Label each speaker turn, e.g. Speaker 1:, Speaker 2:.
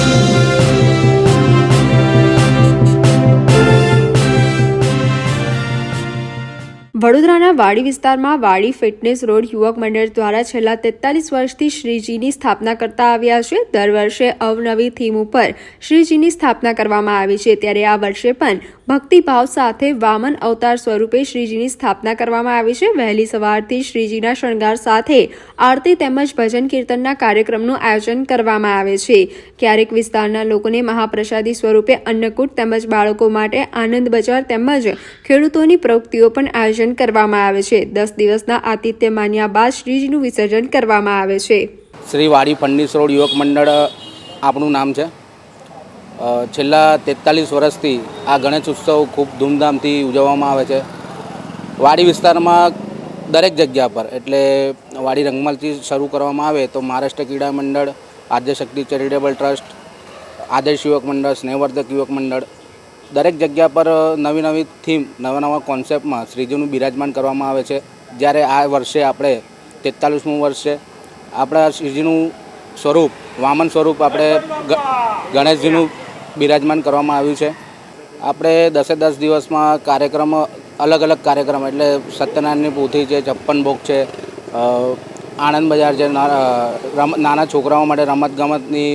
Speaker 1: Thank you. વડોદરાના વાડી વિસ્તારમાં વાડી ફિટનેસ રોડ યુવક મંડળ દ્વારા છેલ્લા તેતાલીસ વર્ષથી શ્રીજીની સ્થાપના કરતા આવ્યા છે. દર વર્ષે અવનવી થીમ ઉપર શ્રીજીની સ્થાપના કરવામાં આવી છે. ત્યારે આ વર્ષે પણ ભક્તિભાવ સાથે વામન અવતાર સ્વરૂપે શ્રીજીની સ્થાપના કરવામાં આવી છે. વહેલી સવારથી શ્રીજીના શણગાર સાથે આરતી તેમજ ભજન કીર્તનના કાર્યક્રમનું આયોજન કરવામાં આવે છે. ક્યારેક વિસ્તારના લોકોને મહાપ્રસાદી સ્વરૂપે અન્નકૂટ તેમજ બાળકો માટે આનંદ બજાર તેમજ ખેડૂતોની પ્રવૃત્તિઓ પણ આયોજન કરવામાં આવે છે. દસ દિવસના આતિથ્ય માન્યા બાદ શ્રીજીનું વિસર્જન કરવામાં આવે છે.
Speaker 2: શ્રી વાડી ફંડીસ યુવક મંડળ આપણું નામ છે? છેલ્લા તેતાલીસ વર્ષથી આ ગણેશ ઉત્સવ ખૂબ ધૂમધામથી ઉજવવામાં આવે છે. વાડી વિસ્તારમાં દરેક જગ્યા પર, એટલે વાડી રંગમલથી શરૂ કરવામાં આવે તો મહારાષ્ટ્ર ક્રીડા મંડળ આદ્યશક્તિ ચેરિટેબલ ટ્રસ્ટ, આદર્શ યુવક મંડળ, સ્નેહવર્ધક યુવક મંડળ દરેક જગ્યા પર નવી નવી થીમ નવા નવા કોન્સેપ્ટમાં શ્રીજીનું બિરાજમાન કરવામાં આવે છે. જ્યારે આ વર્ષે આપણે તેતાલીસમું વર્ષ છે આપણા શ્રીજીનું સ્વરૂપ, વામન સ્વરૂપ આપણે ગણેશજીનું બિરાજમાન કરવામાં આવ્યું છે. આપણે દસે દસ દિવસમાં કાર્યક્રમ, અલગ અલગ કાર્યક્રમ, એટલે સત્યનારાયણની પોથી છે, છપ્પન ભોગ છે આણંદ બજાર છે નાના છોકરાઓ માટે રમતગમતની